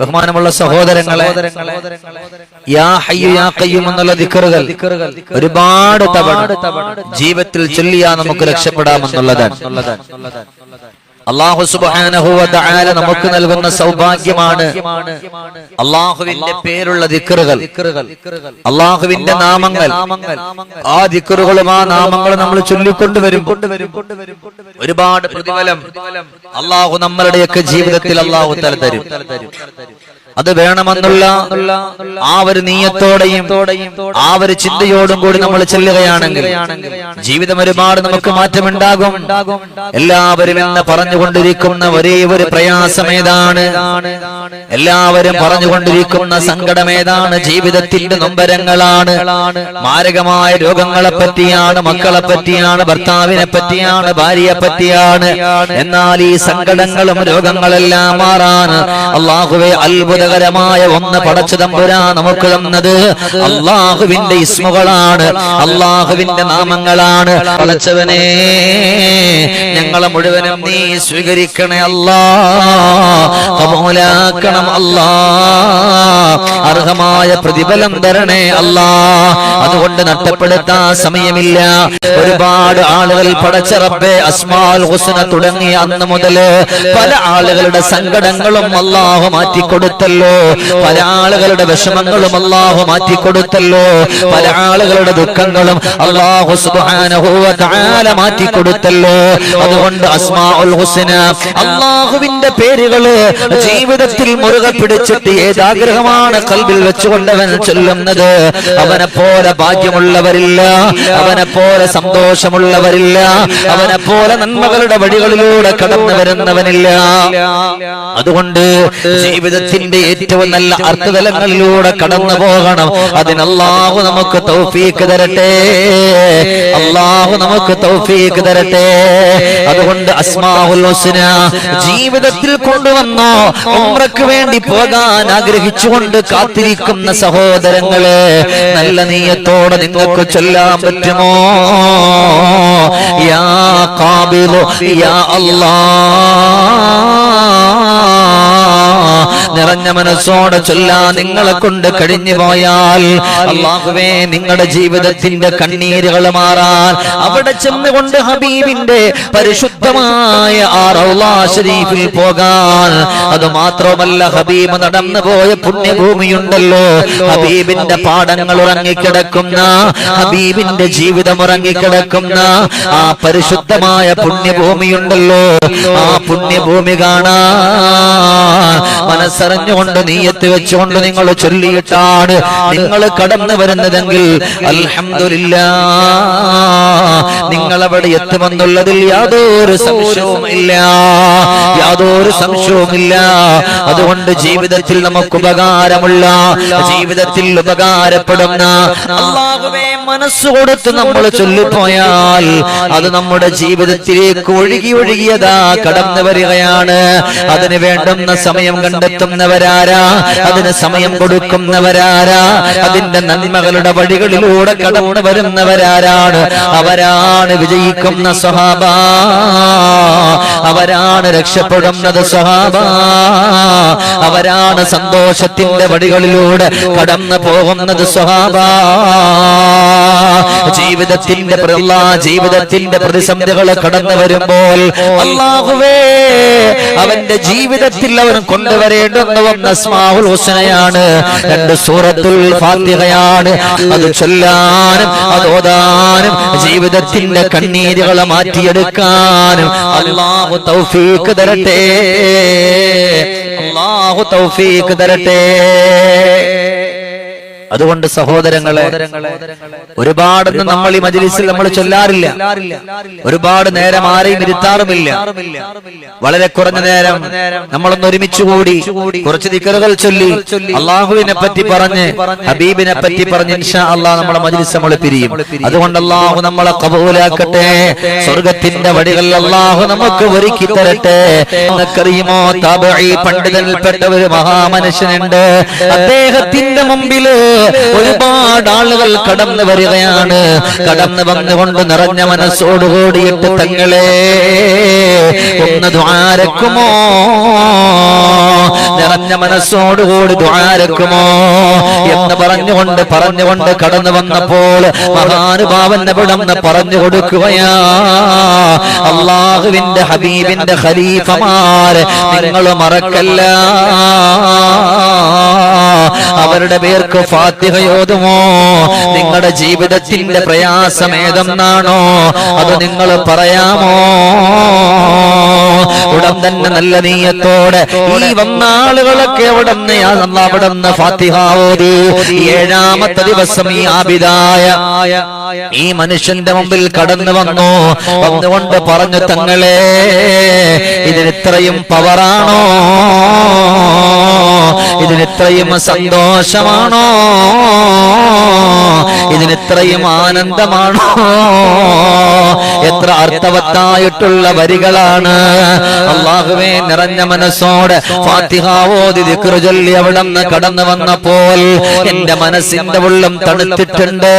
ബഹുമാനമുള്ള സഹോദരങ്ങളെ യാ ഹയ്യു യാ എന്നുള്ള ദിക്കറുകൾ ഒരുപാട് തവണ ജീവിതത്തിൽ ചൊല്ലിയാ നമുക്ക് രക്ഷപ്പെടാമെന്നുള്ളതാണ്. അള്ളാഹു തആല നമുക്ക് നൽകുന്ന സൗഭാഗ്യമാണ് അള്ളാഹുവിന്റെ പേരുള്ള ദിക്കറുകൾ. അള്ളാഹുവിന്റെ നാമങ്ങൾ. ആ ദിക്കറുകളും ആ നാമങ്ങളും നമ്മൾ ചൊല്ലിക്കൊണ്ടുവരും ഒരുപാട് പ്രതിഫലം അള്ളാഹു നമ്മളുടെയൊക്കെ ജീവിതത്തിൽ അള്ളാഹു തല തരും അത് വേണമെന്നുള്ള ആ ഒരു നീയത്തോടെയും ആ ഒരു ചിന്തയോടും കൂടി നമ്മൾ ചെല്ലുകയാണെങ്കിൽ ജീവിതം ഒരുപാട് നമുക്ക് മാറ്റമുണ്ടാകും. എല്ലാവരും എന്ന് പറഞ്ഞുകൊണ്ടിരിക്കുന്ന ഒരേ ഒരു പ്രയാസം ഏതാണ്? എല്ലാവരും പറഞ്ഞുകൊണ്ടിരിക്കുന്ന സങ്കടം ഏതാണ്? ജീവിതത്തിന്റെ നൊമ്പരങ്ങളാണ്. മാരകമായ രോഗങ്ങളെ പറ്റിയാണ് മക്കളെ പറ്റിയാണ് ഭർത്താവിനെ പറ്റിയാണ് ഭാര്യയെ പറ്റിയാണ്. എന്നാൽ ഈ സങ്കടങ്ങളും രോഗങ്ങളെല്ലാം മാറാൻ അള്ളാഹുവെ അത്ഭുതകരമായ ഒന്ന് പടച്ചു തമ്പുരാ നമുക്ക് തന്നത്. അള്ളാഹുവിന്റെ ഇസ്മുകളാണ്. അള്ളാഹുവിന്റെ നാമങ്ങളാണ്. പടച്ചവനെ ഞങ്ങളെ മുഴുവനും നീ സ്വീകരിക്കണേ അല്ലാ. കമൂലാക്കണം അല്ലാ. അർഹമായ പ്രതിഫലം തരണേ അല്ലാ. അതുകൊണ്ട് നഷ്ടപ്പെടുത്താൻ സമയമില്ല. ഒരുപാട് ആളുകൾ പടച്ച റബ്ബേ അസ്മാൽ ഹുസന തുടങ്ങി അന്ന് മുതൽ പല ആളുകളുടെ സങ്കടങ്ങളും അള്ളാഹു മാറ്റിക്കൊടുത്തല്ലോ പല ആളുകളുടെ വിഷമങ്ങളും അള്ളാഹു മാറ്റിക്കൊടുത്തല്ലോ പല ആളുകളുടെ ദുഃഖങ്ങളും അള്ളാഹു സുബ്ഹാനഹു വ തആല മാറ്റിക്കൊടുത്തല്ലോ അതുകൊണ്ട് ഹുസന അള്ളാഹുവിന്റെ പേരുകൾ ജീവിതത്തിൽ മുറുകെ പിടിച്ചിട്ട് ഏതാഗ്രഹമാണ് കൽബിൽ വെച്ചുകൊണ്ടവൻ ചൊല്ലുന്നത്. അവനെ പോലെ ഭാഗ്യമുള്ളവരില്ല അവനെ പോലെ സന്തോഷമുള്ളവരില്ല അവനെ പോലെ നന്മകളുടെ വഴികളിലൂടെ കടന്നു വരുന്നവനില്ല. അതുകൊണ്ട് ജീവിതത്തിന്റെ ഏറ്റവും നല്ല അർത്ഥതലങ്ങളിലൂടെ കടന്നു പോകണം അതിന് അള്ളാഹു നമുക്ക് തൗഫീക്ക് തരട്ടെ. അള്ളാഹു നമുക്ക് തൗഫീക്ക് തരട്ടെ. അതുകൊണ്ട് അസ്മാഉൽ ഹുസ്ന ജീവിതത്തിൽ കൊണ്ടുവന്നോ ഉംറക്ക് വേണ്ടി പോകാൻ ആഗ്രഹിച്ചുകൊണ്ട് കാത്തിരിക്കുന്ന സഹോദരങ്ങളെ നല്ല നീയത്തോടെ നിങ്ങൾക്ക് ചൊല്ലാൻ പറ്റുമോ? യാ കാബിലു യാ അല്ലാ. നിറഞ്ഞ മനസ്സോടെ ചൊല്ലാ നിങ്ങളെ കൊണ്ട് കഴിഞ്ഞു പോയാൽ അള്ളാഹുവേ നിങ്ങളുടെ ജീവിതത്തിന്റെ കണ്ണീരുകൾ മാറാൻ അവിടെ ചെന്നുകൊണ്ട് ഹബീബിന്റെ പരിശുദ്ധമായ ആ ഷരീഫിൽ പോകാൻ. അത് മാത്രമല്ല ഹബീബ് നടന്നു പോയ പുണ്യഭൂമിയുണ്ടല്ലോ. ഹബീബിന്റെ പാഠങ്ങൾ ഉറങ്ങിക്കിടക്കുന്ന ഹബീബിന്റെ ജീവിതം ഉറങ്ങിക്കിടക്കുന്ന ആ പരിശുദ്ധമായ പുണ്യഭൂമിയുണ്ടല്ലോ. ആ പുണ്യഭൂമി കാണാൻ മനസ്സറിഞ്ഞുകൊണ്ട് നീയത്ത് വെച്ചുകൊണ്ട് നിങ്ങൾ ചൊല്ലിയിട്ടാണ് നിങ്ങൾ കടന്നു വരുന്നതെങ്കിൽ അലഹമില്ല നിങ്ങൾ അവിടെ എത്തുമെന്നുള്ളതിൽ യാതൊരു സംശയവുമില്ല. യാതൊരു സംശയവുമില്ല. അതുകൊണ്ട് ജീവിതത്തിൽ നമുക്ക് ഉപകാരമുള്ള ജീവിതത്തിൽ ഉപകാരപ്പെടുന്ന അള്ളാഹുവേ മനസ്സ് കൊടുത്ത് നമ്മൾ ചൊല്ലിപ്പോയാൽ അത് നമ്മുടെ ജീവിതത്തിലേക്ക് ഒഴുകി ഒഴുകിയതാ കടന്നു വരികയാണ്. അതിന് വേണ്ടുന്ന സമയം കണ്ടെത്തുന്നവരാരാ അതിന് സമയം കൊടുക്കുന്നവരാരാ? അതിന്റെ നന്മകളുടെ വഴികളിലൂടെ കടന്നു വരുന്നവരാരാണ്? അവരാണ് വിജയിക്കുന്ന സ്വഹാബ. അവരാണ് രക്ഷപ്പെടുന്നത് സ്വഹാബ. അവരാണ് സന്തോഷത്തിന്റെ വഴികളിലൂടെ കടന്നു പോകുന്നത് സ്വഹാബ. ജീവിതത്തിന്റെ ജീവിതത്തിന്റെ പ്രതിസന്ധികൾ കടന്നു വരുമ്പോൾ അള്ളാഹുവേ അവന്റെ ജീവിതത്തിൽ അവൻ കൊണ്ടുവരേണ്ടുന്ന വന്ന അസ്മാഉൽ ഹുസനയാണ്. രണ്ട് സൂറത്തുൽ ഫാത്തിഹയാണ്. അത് ചൊല്ലാനും അത് ഓതാനും ജീവിതത്തിന്റെ കണ്ണീരുകളെ മാറ്റിയെടുക്കാനും അള്ളാഹു തൗഫീക്ക് തരട്ടെ. അള്ളാഹു തൗഫീക്ക് തരട്ടെ. അതുകൊണ്ട് സഹോദരങ്ങളെ ഒരുപാടൊന്നും നമ്മൾ ഈ മജ്ലിസിൽ നമ്മൾ ചൊല്ലാറില്ല. ഒരുപാട് നേരം ആരെയും ഇരുത്താറുമില്ല. വളരെ കുറഞ്ഞ നേരം നമ്മളൊന്ന് ഒരുമിച്ച് കൂടി കുറച്ച് ദിക്കറുകൾ ചൊല്ലി അള്ളാഹുവിനെ പറ്റി പറഞ്ഞ് ഹബീബിനെ പറ്റി പറഞ്ഞ് ഇൻഷാ അള്ളാഹ് നമ്മളെ മജിലിസ് നമ്മൾ പിരിയും. അതുകൊണ്ട് അള്ളാഹു നമ്മളെ കബൂലാക്കട്ടെ. സ്വർഗത്തിന്റെ വടികൾ അള്ളാഹു നമുക്ക് ഒരുക്കി തരട്ടെ. നിങ്ങൾക്കറിയുമോ താബഈ പണ്ഡിതനിൽപ്പെട്ട ഒരു മഹാമനുഷ്യനുണ്ട്. അദ്ദേഹത്തിന്റെ മുമ്പിൽ ഒരുപാട് ആളുകൾ കടന്നു വരികയാണ്. കടന്നു വന്നുകൊണ്ട് നിറഞ്ഞ മനസ്സോട് കൂടിയിട്ട് തങ്ങളെ ഒന്ന് ദ്വാരക്കുമോ? നിറഞ്ഞ മനസ്സോടുകൂടി ദ്വാരക്കുമോ? എന്ന് പറഞ്ഞുകൊണ്ട് പറഞ്ഞുകൊണ്ട് കടന്നു വന്നപ്പോൾ മഹാനുഭാവൻ എവിടെന്ന് പറഞ്ഞു കൊടുക്കുകയാ അള്ളാഹുവിന്റെ ഹബീബിന്റെ ഖലീഫമാര് നിങ്ങൾ മറക്കല്ല. അവരുടെ പേർക്ക് ഫാത്തിഹയോതുമോ? നിങ്ങളുടെ ജീവിതത്തിന്റെ പ്രയാസം ഏതെന്നാണോ? അത് നിങ്ങൾ പറയാമോ? ഉടൻ തന്നെ നല്ല നീയത്തോടെ ഈ വന്നാളുകളൊക്കെ അവിടെ നിന്ന് അവിടെ നിന്ന് ഫാത്തിഹ ഓതി ഏഴാമത്തെ ദിവസം ഈ ആബിതായ ഈ മനുഷ്യന്റെ മുമ്പിൽ കടന്നു വന്നു. വന്നുകൊണ്ട് പറഞ്ഞു തങ്ങളെ ഇതിനിത്രയും പവറാണോ ഇതിനിത്രയും സന്തോഷമാണോ? ഇതിനെത്രയും ആനന്ദമാണോ? എത്ര അർത്ഥവത്തായിട്ടുള്ള വരികളാണ്. അള്ളാഹുവേ നിറഞ്ഞ മനസ്സോടെ ഫാത്തിഹ ഓതി ദിക്റ് ചൊല്ലി അവിടെ നിന്ന് കടന്നു വന്നപ്പോൾ എന്റെ മനസ്സിന്റെ ഉള്ളം തണുത്തിട്ടുണ്ട്.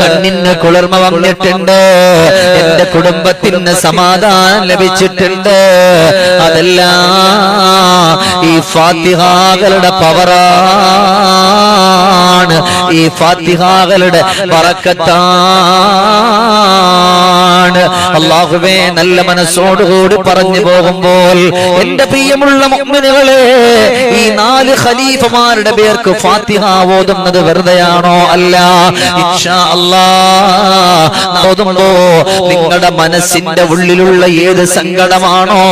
കണ്ണിന് കുളിർമ വന്നിട്ടുണ്ട്. എന്റെ കുടുംബത്തിന് സമാധാനം ലഭിച്ചിട്ടുണ്ട്. അതെല്ലാം ഈ ഫാത്തിഹാകളുടെ പവറാണ് ഈ ഫാത്തിഹാകളുടെ പറക്കത്താണ്. അള്ളാഹുവേ നല്ല മനസ്സോടുകൂടി പറഞ്ഞു പോകുമ്പോൾ എന്റെ പ്രിയമുള്ള മുഅ്മിനുകളെ ഈ നാല് ഖലീഫമാരുടെ പേർക്ക് ഫാത്തിഹ ഓതുന്നത് വെറുതെയാണോ അല്ല? ഓതുമ്പോ നിങ്ങളുടെ മനസ്സിന്റെ ഉള്ളിലുള്ള ഏത് സങ്കടമാണോ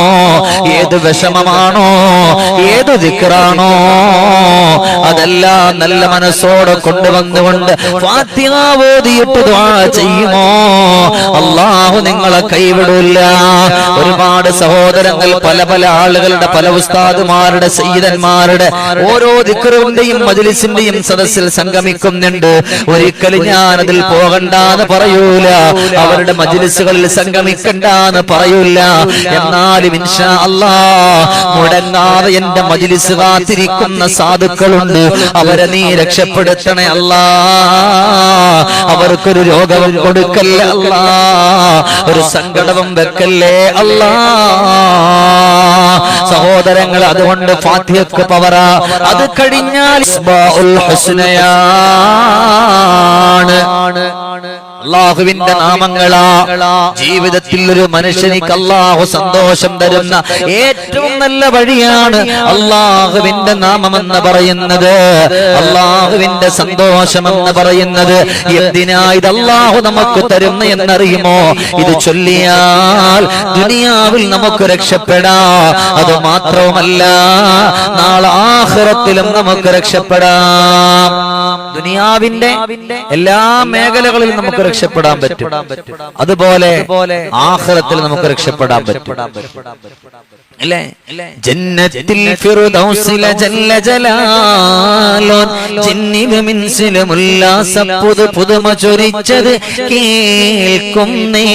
ഏത് വിഷമമാണോ ഏത് ദിക്റാണോ അതെല്ലാം നല്ല മനസ്സോടെ കൊണ്ടുവന്നുകൊണ്ട് ഫാത്തിഹ ഓതിയിട്ട് ദുആ ചെയ്യുമോ? അള്ളാഹു നിങ്ങളെ കൈവിടില്ല. ഒരുപാട് സഹോദരങ്ങൾ പല പല ആളുകളുടെ പല ഉസ്താദുമാരുടെ സയ്യിദന്മാരുടെ ഓരോ ദിക്കറിന്റെയും മജ്ലിസിന്റെയും സദസ്സിൽ സംഗമിക്കുന്നുണ്ട്. ഒരിക്കലും ഞാൻ അതിൽ പോകണ്ടെന്ന് പറയൂല. അവരുടെ മജ്ലിസുകളിൽ സംഗമിക്കണ്ടെന്ന് പറയൂല. എന്നാലും ഇൻഷാ അല്ലാ മുടങ്ങാതെ എന്റെ മജ്ലിസ് കാത്തിരിക്കുന്ന സാധുക്കളുണ്ട്. അവരെ നീ രക്ഷപ്പെടുത്തണേ അല്ലാ. അവർക്കൊരു രോഗവും കൊടുക്കല്ലേ അല്ലാ. ഒരു സങ്കടവും വെക്കല്ലേ അല്ലാ. സഹോദരങ്ങൾ അതുകൊണ്ട് ഫാത്തിഹക്ക് പവറ. അത് കഴിഞ്ഞാൽ ഹുസ്നയാണ് അള്ളാഹുവിന്റെ നാമങ്ങളാ. ജീവിതത്തിൽ ഒരു മനുഷ്യനിക്ക് അള്ളാഹു സന്തോഷം തരുന്ന ഏറ്റവും നല്ല വഴിയാണ് അള്ളാഹുവിന്റെ നാമമെന്ന് പറയുന്നത്. അള്ളാഹുവിന്റെ സന്തോഷം എന്ന് പറയുന്നത്. എന്തിനാ ഇത് അള്ളാഹു നമുക്ക് തരുന്ന എന്നറിയുമോ? ഇത് ചൊല്ലിയാൽ ദുനിയാവിൽ നമുക്ക് രക്ഷപ്പെടാ. അത് മാത്രവുമല്ല നാളെ ആഹ്റത്തിലും നമുക്ക് രക്ഷപ്പെടാം. ദുനിയാവിന്റെ എല്ലാ മേഖലകളിലും നമുക്ക് രക്ഷപ്പെടാൻ പറ്റും. അതുപോലെ ആഹ്റത്തിൽ നമുക്ക് രക്ഷപ്പെടാൻ പറ്റും. അല്ലേ? ജന്നത്തിൽ ഫിറുദൗസില ജല്ല ജലാലോൻ ജിന്നിലും ഇൻസിലും ഉല്ലാസ പുതു പുതുമ ചൊരിച്ചത് കേൾക്കുന്നേ.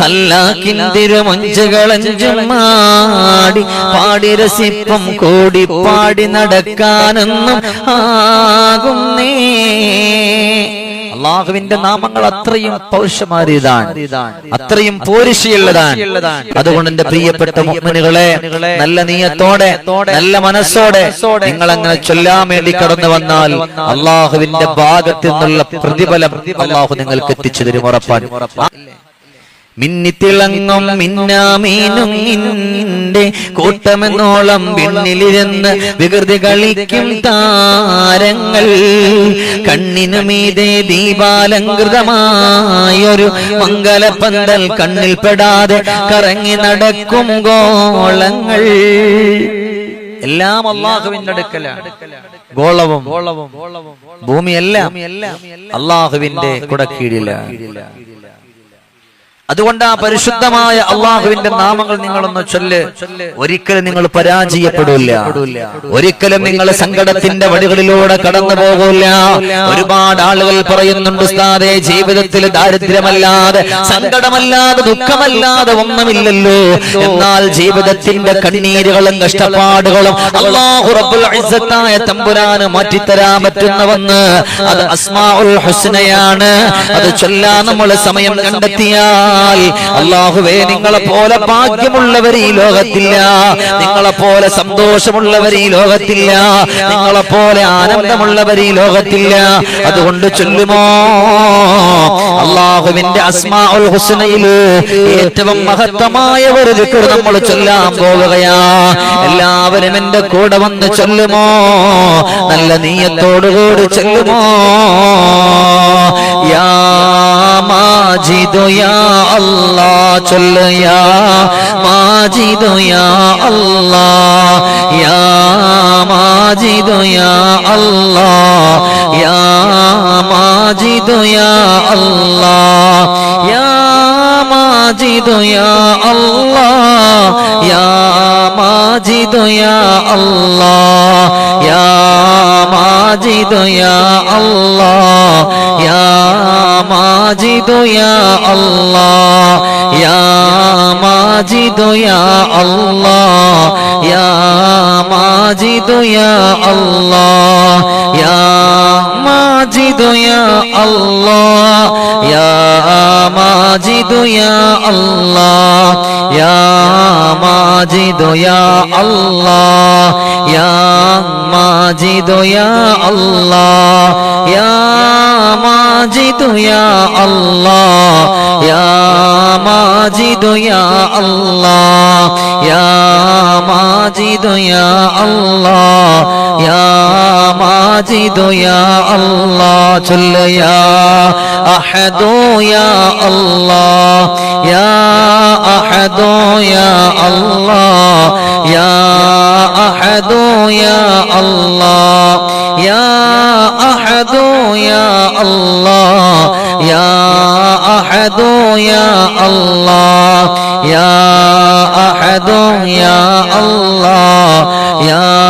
ഹല്ലാക്കിന്തിരു മൊഞ്ചുകളഞ്ചും മാടി പാടി രസിപ്പം കൂടി പാടി നടക്കാനൊന്നും ആകുന്നേ. അള്ളാഹുവിന്റെ നാമങ്ങൾ അത്രയും പൗരുഷമാരിയതാണ് അത്രയും പോരിശയുള്ളതാണ്. അതുകൊണ്ട് എന്റെ പ്രിയപ്പെട്ട മുഹമ്മനുകളെ നല്ല നീയത്തോടെ നല്ല മനസ്സോടെ നിങ്ങൾ അങ്ങനെ ചൊല്ലാൻ വേണ്ടി കടന്നു വന്നാൽ അള്ളാഹുവിന്റെ ഭാഗത്തു നിന്നുള്ള പ്രതിഫലം അള്ളാഹു നിങ്ങൾക്ക് എത്തിച്ചു തരും ഉറപ്പാൻ. മിന്നിത്തിളങ്ങും മിന്നാമീനും നിന്റെ കൂട്ടമെന്നോളം പിന്നിലിരുന്ന് വികൃതി കളിക്കും താരങ്ങൾ. കണ്ണിനു മീതെ ദീപാലങ്കൃതമായൊരു മംഗലപ്പന്തൽ കണ്ണിൽ പെടാതെ കറങ്ങി നടക്കും ഗോളങ്ങൾ. എല്ലാം അള്ളാഹുവിന്റെ അടുക്കലാണ്. ഗോളവും ഭൂമിയെല്ലാം അള്ളാഹുവിന്റെ കുടക്കീഴിലാണ്. അതുകൊണ്ട് ആ പരിശുദ്ധമായ അള്ളാഹുവിന്റെ നാമങ്ങൾ നിങ്ങളൊന്ന് ചൊല്ല്. ഒരിക്കലും നിങ്ങൾ പരാജയപ്പെടില്ല. ഒരിക്കലും നിങ്ങൾ സങ്കടത്തിന്റെ വഴികളിലൂടെ കടന്നു പോകില്ല. ഒരുപാട് ആളുകൾ പറയുന്നുണ്ട് ഉസ്താദേ ജീവിതത്തിൽ ദാരിദ്ര്യമല്ലാതെ സങ്കടമല്ലാതെ ദുഃഖമല്ലാതെ ഒന്നുമില്ലല്ലോ. എന്നാൽ ജീവിതത്തിന്റെ കണ്ണീരുകളും കഷ്ടപ്പാടുകളും അള്ളാഹു റബ്ബുൽ ഇസ്സത്തായ തമ്പുരാന് മാറ്റിത്തരാൻ പറ്റുന്നവന്ന്. അത് അസ്മാഉൽ ഹുസ്നയാണ്. അത് ചൊല്ലാൻ നമ്മൾ സമയം കണ്ടെത്തിയാൽ അള്ളാഹുവേ നിങ്ങളെ പോലെ ഭാഗ്യമുള്ളവർ ഈ ലോകത്തില്ല. നിങ്ങളെ പോലെ സന്തോഷമുള്ളവർ ഈ ലോകത്തില്ല. നിങ്ങളെ പോലെ ആനന്ദമുള്ളവർ ഈ ലോകത്തില്ല. അതുകൊണ്ട് ചൊല്ലുമോ? അള്ളാഹുവിന്റെ അസ്മാഉൽ ഹുസ്നയിൽ ഏറ്റവും മഹത്തമായ ഒരു ദിക്ർ നമ്മൾ ചൊല്ലാൻ പോവുകയാ. എല്ലാവരും എന്റെ കൂടെ വന്ന് ചൊല്ലുമോ? നല്ല നീയത്തോടുകൂടി ചൊല്ലുമോ? യാ മാജിദുയാ അല്ലാ ചൊല്ലയാ മാജിദുയാ അല്ലാ യാ മാജിദുയാ അല്ലാ യാ മാജിദുയാ അല്ലാ യാ മാജിദുയാ അല്ലാ യാ മാജിദുയാ അല്ലാ യാ മാജിദുയാ അല്ലാ യാ মাজিদ ইয়া আল্লাহ, ইয়া মাজিদ ইয়া আল্লাহ, ইয়া মাজিদ ইয়া আল্লাহ, ইয়া মাজিদ ইয়া আল্লাহ, ইয়া মাজিদ ইয়া আল্লাহ, ইয়া মাজিদ ইয়া আল্লাহ, ইয়া মাজিদ ইয়া আল্লাহ, ইয়া മാജിദു യാ അല്ലാ യാ മാജിദു യാ അല്ലാ യാ മാജിദു യാ അല്ലാ യാ മാജിദു യാ അല്ലാ ചൊല്ല് യാ അഹദു യാ അല്ലാ യാ അഹദു യാ അല്ലാ യാ അഹദു യാ അല്ലാ الله. يا أحد يا الله. يا أحد يا الله. يا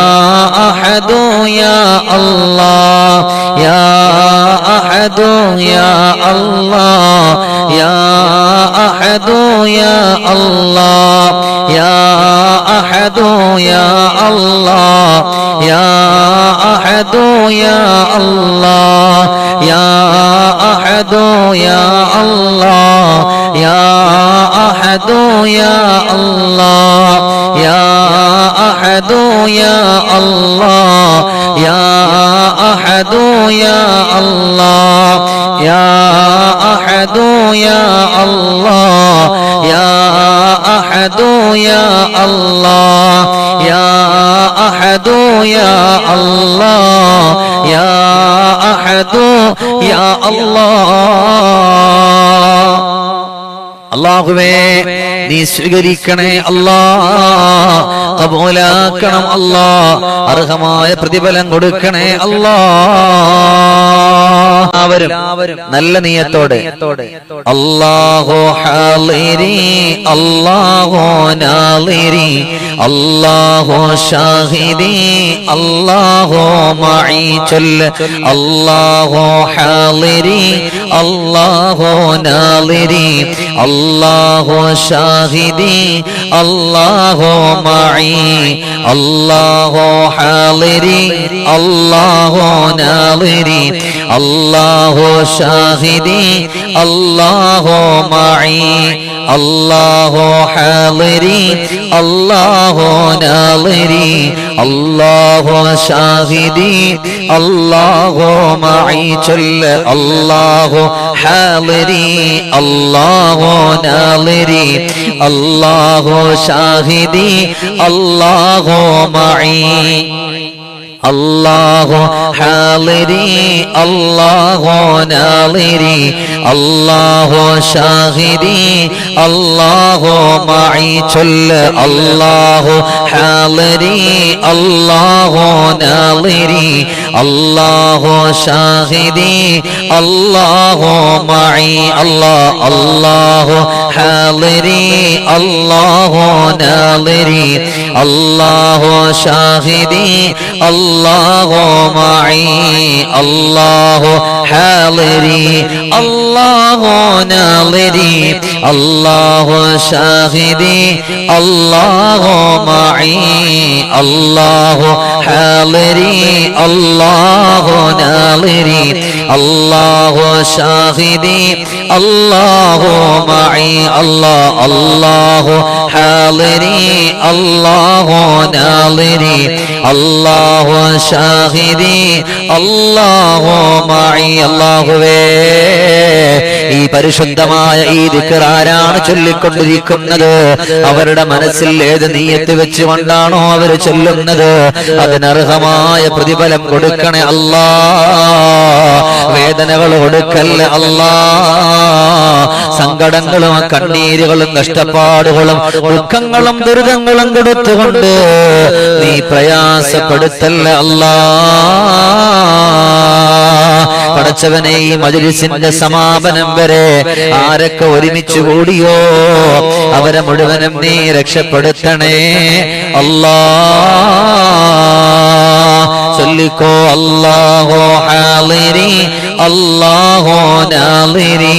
أحد يا الله. يا أحد يا الله. يا أحد يا الله. يا أحد يا الله. يا أحد يا الله. يا الله يا أحد يا الله يا أحد يا الله يا أحد يا الله يا أحد يا الله يا أحد يا الله يا أحد يا الله يا أحد യാ അള്ളാഹുവേ നീ സ്വീകരിക്കണേ അല്ലാ കബൂലാക്കണം അല്ലാ അർഹമായ പ്രതിഫലം കൊടുക്കണേ അല്ലാ അവരും നല്ല നീയത്തോടെ. അല്ലാഹു ഹാലിരി അല്ലാഹു നാലിരി അല്ലാഹു ഷാഹിദി അല്ലാഹു മഈ ചൊല്ല് അല്ലാഹു ഹാലിരി അല്ലാഹു നാലിരി അല്ലാഹു ഷാഹിദി അല്ലാഹു മഈ അല്ലാഹു ഹാലിരി അല്ലാഹു നാലിരി അല്ലാഹു الله شاهدي الله معي الله حاضري الله ناظري الله شاهدي الله معي جل الله حاضري الله ناظري الله شاهدي الله معي. അല്ലാഹോ ഹാളിരി അല്ലാഹോ നാളിരി അല്ലാഹോ ഷാഹിരി അല്ലാഹോ മായി ചൊല്ല് അല്ലാഹോ ഹാളിരി അല്ലാഹോ നാളിരി അല്ലാഹോ ഷാഹിരി അല്ലാഹോ മായി അല്ലാ അല്ലാഹോ ഹാ حاضري الله ناظري الله شاهدي الله معي الله ഹാളരി അല്ലാഹു നാളരി അല്ലാഹു ഷാഹിദി അല്ലാഹു മഈ അല്ലാഹു ഹാളരി അല്ലാഹു നാളരി അല്ലാഹു ഷാഹിദി അല്ലാഹു മഈ അല്ലാഹ് അല്ലാഹു حاضري الله ناظري الله شاهدي الله معي അല്ലാഹുവേ ഈ പരിശുദ്ധമായ ഈ ദിക്ർ ആരാണ് ചൊല്ലിക്കൊണ്ടിരിക്കുന്നത് അവരുടെ മനസ്സിൽ ഏത് നീയത്ത് വെച്ചുകൊണ്ടാണോ അവർ ചൊല്ലുന്നത് അതിനർഹമായ പ്രതിഫലം കൊടുക്കണേ അല്ലാ വേദനകൾ കൊടുക്കല്ല അല്ലാ സങ്കടങ്ങളും കണ്ണീരുകളും കഷ്ടപ്പാടുകളും ദുഃഖങ്ങളും ദുരിതങ്ങളും കൊടുത്തുകൊണ്ട് നീ പ്രയാസപ്പെടുത്തല്ല അല്ലാ. പടച്ചവനെ ഈ മജുലിസിന്റെ സമാപനം വരെ ആരൊക്കെ ഒരുമിച്ച് കൂടിയോ? അവരെ മുഴുവനും നീ രക്ഷപ്പെടുത്തണേ. അല്ലാ. ചൊല്ലിക്കോ അല്ലാഹോ അല്ലാഹോ നാളിരി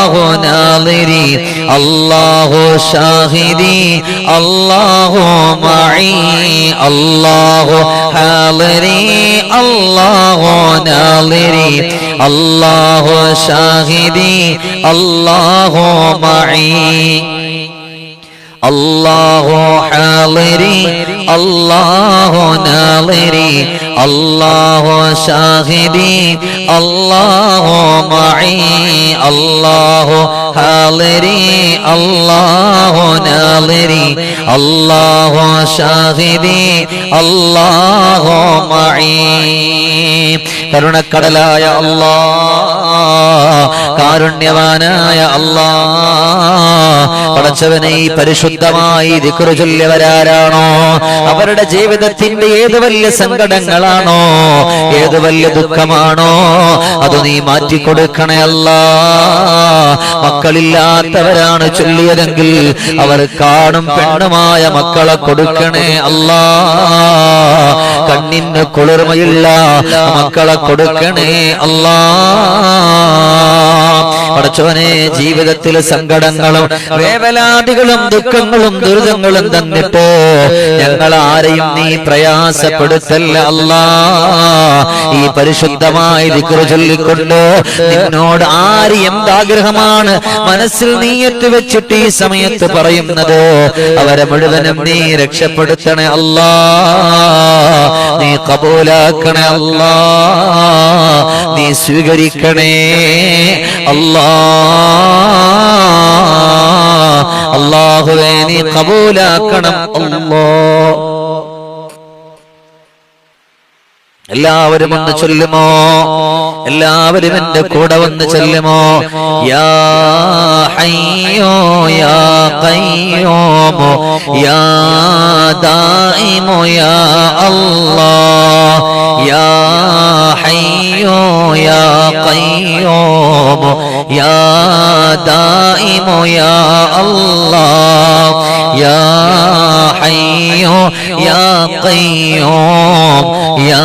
അള്ളാഹു നാളിരി അള്ളാഹു ഷാഹിദി അള്ളാഹു മഴി അള്ളാഹു ഹാലരി അള്ളാഹു നാളിരി അള്ളാഹു ഷാഹിദി അള്ളാഹു മഴി അള്ളാഹു ഹാലരി അല്ലാഹു നാളിരി അല്ലാഹു ഷാഹിദി അല്ലാഹു മഈ അല്ലാഹു ഹാളിരി അല്ലാഹു നാളിരി അല്ലാഹു ഷാഹിദി അല്ലാഹു മഈ. കരുണക്കടലായ അല്ലാ കാരുണ്യവാനായ അല്ലാ പടച്ചവനെ ഈ പരിശുദ്ധമായി ദിക്കുറുചൊല്യവരാരാണോ അവരുടെ ജീവിതത്തിന്റെ ഏത് വലിയ സങ്കടങ്ങളാണോ ഏത് വലിയ ദുഃഖമാണോ അത് നീ മാറ്റിക്കൊടുക്കണേ അല്ല. മക്കളില്ലാത്തവരാണ് ചൊല്ലിയതെങ്കിൽ അവർ കാണും പെണ്ണുമായ മക്കളെ കൊടുക്കണേ അല്ലാ. കണ്ണിന് കുളിർമയില്ല മക്കളെ കൊടുക്കണേ അല്ലാ. പടച്ചവനെ ജീവിതത്തിൽ സങ്കടങ്ങളും വേവലാദികളും ദുഃഖങ്ങളും ദുരിതങ്ങളും തന്നിട്ട് ഞങ്ങൾ ആരെയും നീ പ്രയാസപ്പെടുത്തല്ല അല്ല. ഈ പരിശുദ്ധമായ ദിക്കുറ ചൊല്ലിക്കൊണ്ട് നിന്നോട് ആര് എന്താഗ്രഹമാണ് മനസ്സിൽ നീയത്ത് വെച്ചിട്ട് ഈ സമയത്ത് പറയുന്നത്? അവരെ മുഴുവനും നീ രക്ഷപ്പെടുത്തണേ അല്ലാ. നീ കബൂലാക്കണേ അല്ലാ. നീ സ്വീകരിക്കണേ അല്ലാ. അള്ളാഹുവേ നീ കബൂലാക്കണം. അല്ലാ എല്ലാവരും ഒന്ന് ചൊല്ലുമോ? എല്ലാവരും എന്റെ കൂടെ വന്ന് ചൊല്ലുമോ? യാ ഹയ്യോ യാ കയ്യോമോ യാ ദായിമോ? യാ അല്ലാഹ്? യാ ഹയ്യോ യാ കയ്യോമോ യാ ദായിമോ? യാ അല്ലാഹ്? യാ ഹയ്യോ യാ ഖയ്യൂം യാ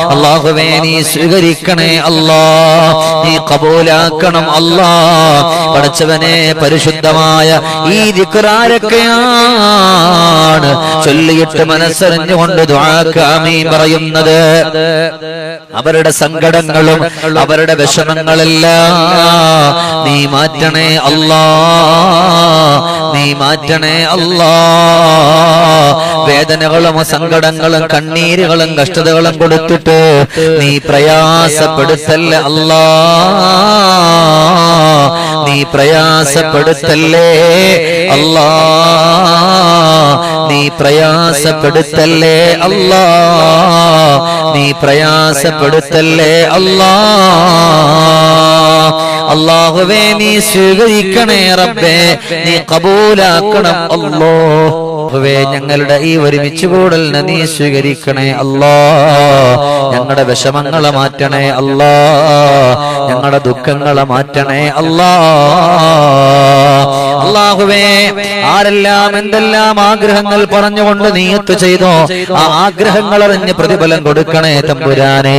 അള്ളാഹുവേ നീ സ്വീകരിക്കണേ അല്ലാ. നീ കബൂലാക്കണം അല്ലാ. പഠിച്ചവനെ പരിശുദ്ധമായ ഈ ദിക്കറാരൊക്കെയാണ് ചൊല്ലിയിട്ട് മനസ്സറിഞ്ഞുകൊണ്ട് ദ്വാക്കാമീ പറയുന്നത്. അവരുടെ സങ്കടങ്ങളും അവരുടെ വിഷമങ്ങളെല്ലാം നീ മാറ്റണേ അല്ലാ. നീ മാറ്റണേ അല്ലാ. വേദനകളും സങ്കടങ്ങളും കണ്ണീരുകളും കഷ്ടതകളും കൊടുത്തിട്ട് നീ പ്രയാസപ്പെടുത്തല്ലേ അല്ലാ. നീ പ്രയാസപ്പെടുത്തല്ലേ അല്ലാ. നീ പ്രയാസപ്പെടുത്തല്ലേ അല്ലാ. നീ പ്രയാസപ്പെടുത്തല്ലേ അല്ലാ. അള്ളാഹുവേ നീ സ്വീകരിക്കണേ റബ്ബേ. നീ കബൂലാക്കണം അല്ലോ ഞങ്ങളുടെ ഈ ഒരുമിച്ച് കൂടലിനെ നീ സ്വീകരിക്കണേ അല്ലാ ഞങ്ങളുടെ വിഷമങ്ങളെ മാറ്റണേ അല്ലാ ഞങ്ങളുടെ ദുഃഖങ്ങളെ മാറ്റണേ അല്ലാ അള്ളാഹുവേ ആരെല്ലാം എന്തെല്ലാം ആഗ്രഹങ്ങൾ പറഞ്ഞുകൊണ്ട് നീയത്ത് ചെയ്തോ ആ ആഗ്രഹങ്ങൾ അറിഞ്ഞ് പ്രതിഫലം കൊടുക്കണേ തമ്പുരാനെ.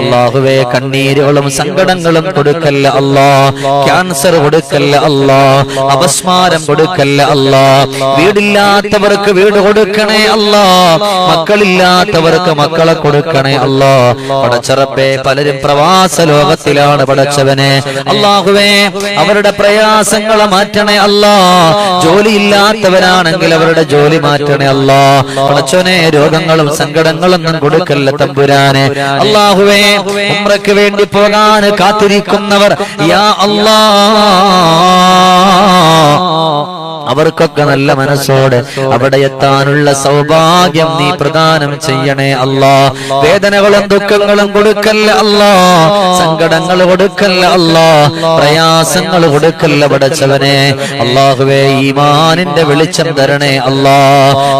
അള്ളാഹുവേ കണ്ണീരുകളും സങ്കടങ്ങളും കൊടുക്കല്ല അല്ലാ ക്യാൻസർ കൊടുക്കല്ല അല്ലാ അപസ്മാരം കൊടുക്കല്ല അല്ലാ വീടില്ലാത്തവർക്ക് വീട് കൊടുക്കണേ അല്ലാ മക്കളില്ലാത്തവർക്ക് മക്കളെ കൊടുക്കണേ അല്ലാ പടച്ചറപ്പെ പലരും പ്രവാസ ലോകത്തിലാണ് പടച്ചവനെ. അള്ളാഹുവേ അവരുടെ പ്രയാസങ്ങളെ മാറ്റണേ അല്ലാ ജോലിയില്ലാത്തവരാണെങ്കിൽ അവരുടെ ജോലി മാറ്റണേ അല്ലാ പണച്ചോനെ രോഗങ്ങളും സങ്കടങ്ങളും ഒന്നും കൊടുക്കല്ല തമ്പുരാനെ. അള്ളാഹുവേ ഉമ്രക്ക് വേണ്ടി പോകാൻ കാത്തിരിക്കുന്നവർ യാ അല്ലാ അവർക്കൊക്കെ നല്ല മനസ്സോടെ അവിടെ എത്താനുള്ള സൗഭാഗ്യം നീ പ്രദാനം ചെയ്യണേ അല്ലാ. വേദനകളും ദുഃഖങ്ങളും കൊടുക്കല്ല അല്ലാ. സങ്കടങ്ങൾ കൊടുക്കല്ല അല്ലാ. പ്രയാസങ്ങൾ കൊടുക്കല്ല പടച്ചവനെ. അള്ളാഹുവേ ഈമാനിന്റെ വെളിച്ചം തരണേ അല്ലാ.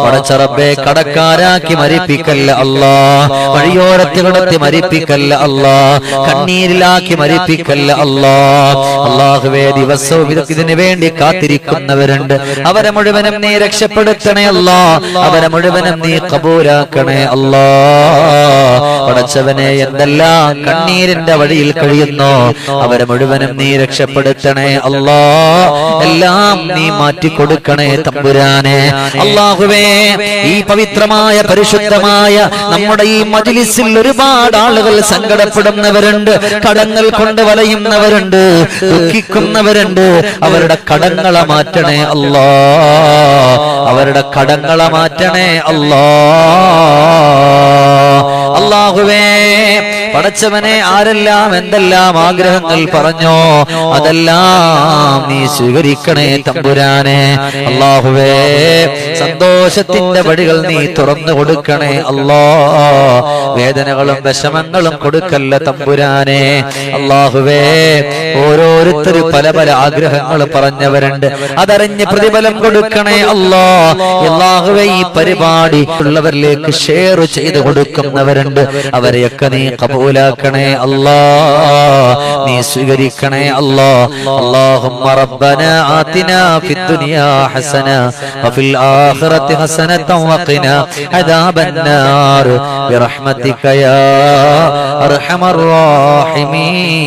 പടച്ചറബെ കടക്കാരാക്കി മരിപ്പിക്കല്ല അല്ലാ. വഴിയോരത്ത് കിടത്തി മരിപ്പിക്കല്ല അല്ലാ. കണ്ണീരിലാക്കി മരിപ്പിക്കല്ല അല്ലാ. അള്ളാഹുവേ ദിവസവും ഇത് ഇതിനു വേണ്ടി കാത്തിരിക്കുന്നവരുണ്ട്. അവരെ മുഴുവനും നീ രക്ഷപ്പെടുത്തണേ അല്ലാ. അവരെ മുഴുവനും നീ കബൂലാക്കണേ അല്ലാ. പടച്ചവനെ എന്തെല്ലാം കണ്ണീരിന്റെ വഴിയിൽ കഴിയുന്നു അവരെ മുഴുവനും നീ രക്ഷപ്പെടുത്തണേ അല്ലാ. എല്ലാം നീ മാറ്റിക്കൊടുക്കണേ തമ്പുരാനെ. അള്ളാഹുവേ ഈ പവിത്രമായ പരിശുദ്ധമായ നമ്മുടെ ഈ മജിലിസിൽ ഒരുപാട് ആളുകൾ സങ്കടപ്പെടുന്നവരുണ്ട് കടങ്ങൾ കൊണ്ട് വലയുന്നവരുണ്ട് ദുഃഖിക്കുന്നവരുണ്ട്. അവരുടെ കടങ്ങളെ മാറ്റണേ അല്ലാ അവരുടെ കടങ്ങളെ മാറ്റണേ അല്ലാ അള്ളാഹുവേ പടച്ചവനെ ആരെല്ലാം എന്തെല്ലാം ആഗ്രഹങ്ങൾ പറഞ്ഞോ അതെല്ലാം നീ സ്വീകരിക്കണേ തമ്പുരാനെ. അള്ളാഹുവേ സന്തോഷത്തിന്റെ വഴികൾ നീ തുറന്നു കൊടുക്കണേ അല്ലോ വേദനകളും വിഷമങ്ങളും കൊടുക്കല്ല തമ്പുരാനെ. അള്ളാഹുവേ ഓരോരുത്തരും പല പല ആഗ്രഹങ്ങൾ പറഞ്ഞവരുണ്ട്. അതറിഞ്ഞ് പ്രതിഫലം കൊടുക്കണേ അല്ലോ അള്ളാഹുവേ ഈ പരിപാടി ഉള്ളവരിലേക്ക് ഷെയർ ചെയ്ത് കൊടുക്കുന്നവരുണ്ട്. അവരെയൊക്കെ നീ കബൂ കബൂലാക്കണേ അല്ലാ നീ സ്വീകരിക്കണേ അല്ലാ. അല്ലാഹുമ്മ റബ്ബന ആതിനാ ഫിദ്ദുനിയാ ഹസന വഫിൽ ആഖിറതി ഹസനത വഖിന അദാബന്നാർ ബിറഹ്മതിക യാ അർഹമർ റഹീമീൻ.